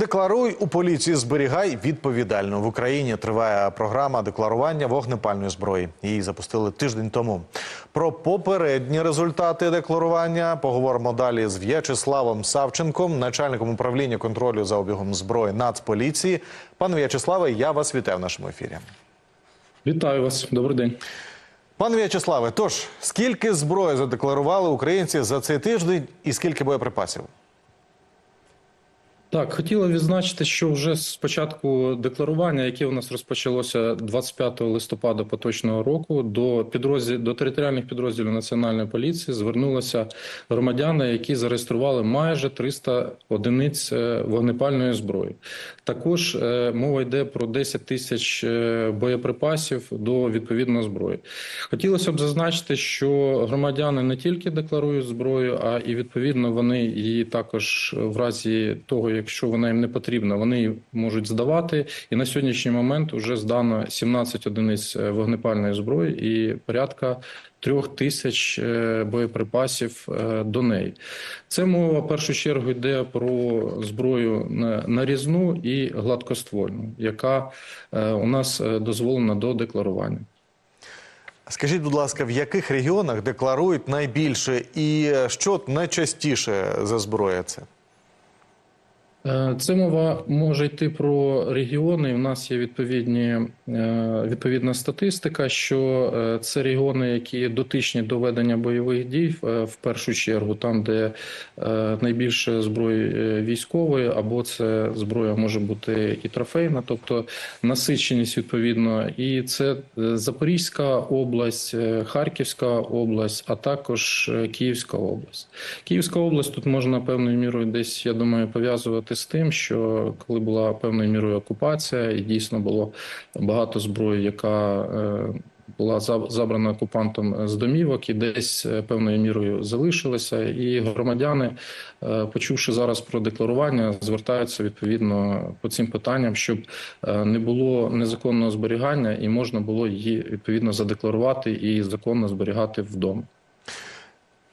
Декларуй у поліції, зберігай відповідально. В Україні триває програма декларування вогнепальної зброї. Її запустили тиждень тому. Про попередні результати декларування поговоримо далі з В'ячеславом Савченком, начальником управління контролю за обігом зброї Нацполіції. Пане В'ячеславе, я вас вітаю в нашому ефірі. Вітаю вас, добрий день. Пане В'ячеславе, тож скільки зброї задекларували українці за цей тиждень, і скільки боєприпасів? Так, хотіла відзначити, що вже з початку декларування, яке у нас розпочалося 25 листопада поточного року, до підрозділ до територіальних підрозділів національної поліції звернулися громадяни, які зареєстрували майже 300 одиниць е, вогнепальної зброї. Також е, мова йде про 10 тисяч е, боєприпасів до відповідної зброї. Хотілося б зазначити, що громадяни не тільки декларують зброю, а і відповідно вони її також в разі того, якщо вона їм не потрібна, вони можуть здавати. І на сьогоднішній момент вже здано 17 одиниць е, вогнепальної зброї і порядка трьох тисяч е, боєприпасів е, до неї. Це мова в першу чергу йде про зброю на- нарізну і гладкоствольну, яка у нас дозволена до декларування. Скажіть, будь ласка, в яких регіонах декларують найбільше і що найчастіше за зброя це? Е, Це мова може йти про регіони. В нас є відповідні е, відповідна статистика, що е, це регіони, які дотичні до ведення бойових дій, в першу чергу, там, де найбільше зброї військової, або це зброя може бути і трофейна, тобто насиченість відповідно. І це Запорізька область, Харківська область, а також Київська область. Київська область тут можна певною мірою десь, я думаю, пов'язувати з тим, що коли була певною мірою окупація, і дійсно було багато зброї, яка е, була забрана окупантом з домівок і десь е, певною мірою залишилася. І громадяни, е, почувши зараз про декларування, звертаються відповідно по цим питанням, щоб не було незаконного зберігання і можна було її відповідно задекларувати і законно зберігати вдома.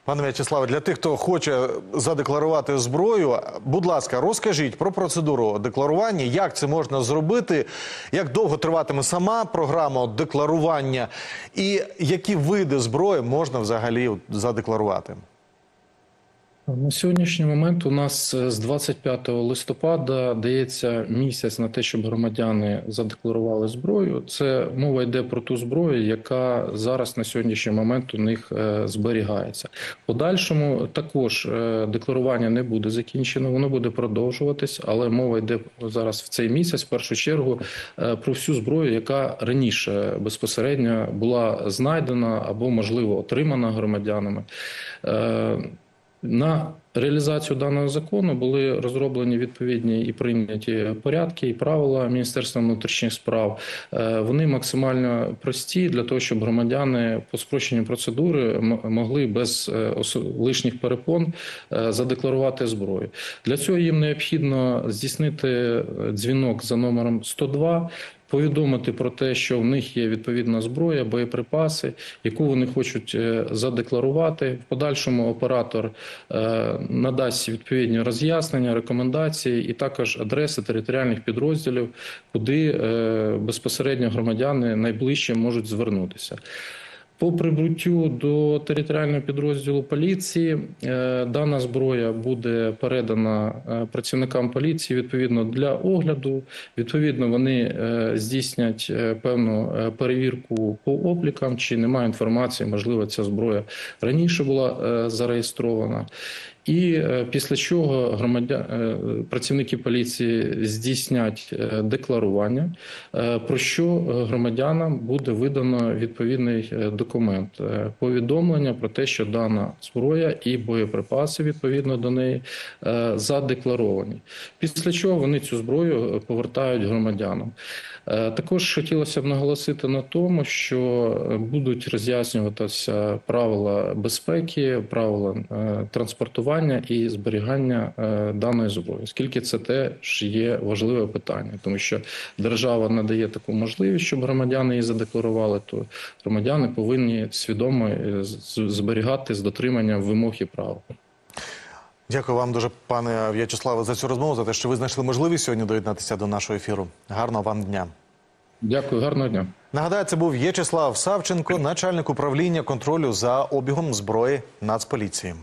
Пане В'ячеславе, для тих, хто хоче задекларувати зброю, будь ласка, розкажіть про процедуру декларування, як це можна зробити, як довго триватиме сама програма декларування, і які види зброї можна взагалі задекларувати. На сьогоднішній момент у нас е, з 25 листопада дається місяць на те, щоб громадяни задекларували зброю. Це мова йде про ту зброю, яка зараз на сьогоднішній момент у них е, зберігається. Подальшому також е, декларування не буде закінчено, воно буде продовжуватись, але мова йде зараз в цей місяць, в першу чергу, про всю зброю, яка раніше безпосередньо була знайдена або можливо отримана громадянами. На реалізацію даного закону були розроблені відповідні і прийняті порядки і правила Міністерства внутрішніх справ. Е, Вони максимально прості для того, щоб громадяни по спрощенню процедури могли без е, лишніх перепон е, задекларувати зброю. Для цього їм необхідно здійснити дзвінок за номером 102, повідомити про те, що в них є відповідна зброя, боєприпаси, яку вони хочуть е, задекларувати. В подальшому оператор е, надасть відповідні роз'яснення, рекомендації і також адреси територіальних підрозділів, куди е, безпосередньо громадяни найближче можуть звернутися. По прибуттю до територіального підрозділу поліції е, дана зброя буде передана е, працівникам поліції відповідно для огляду. Відповідно, вони е, здійснять певну перевірку по облікам, чи немає інформації, можливо, ця зброя раніше була зареєстрована. І е, після чого громадян е, працівники поліції здійснять е, декларування, про що громадянам буде видано відповідний документ, повідомлення про те, що дана зброя і боєприпаси відповідно до неї задекларовані. Після чого вони цю зброю повертають громадянам. Також хотілося б наголосити на тому, що будуть роз'яснюватися правила безпеки, правила е, транспортування і зберігання е, даної зброї, оскільки це теж є важливе питання, тому що держава надає таку можливість, щоб громадяни її задекларували, то громадяни повинні свідомо е, зберігати з дотриманням вимог і прав. Дякую вам дуже, пане В'ячеславе, за цю розмову, за те, що ви знайшли можливість сьогодні доєднатися до нашого ефіру. Гарного вам дня. Дякую, гарного дня. Нагадаю, це був В'ячеслав Савченко, начальник управління контролю за обігом зброї Нацполіції.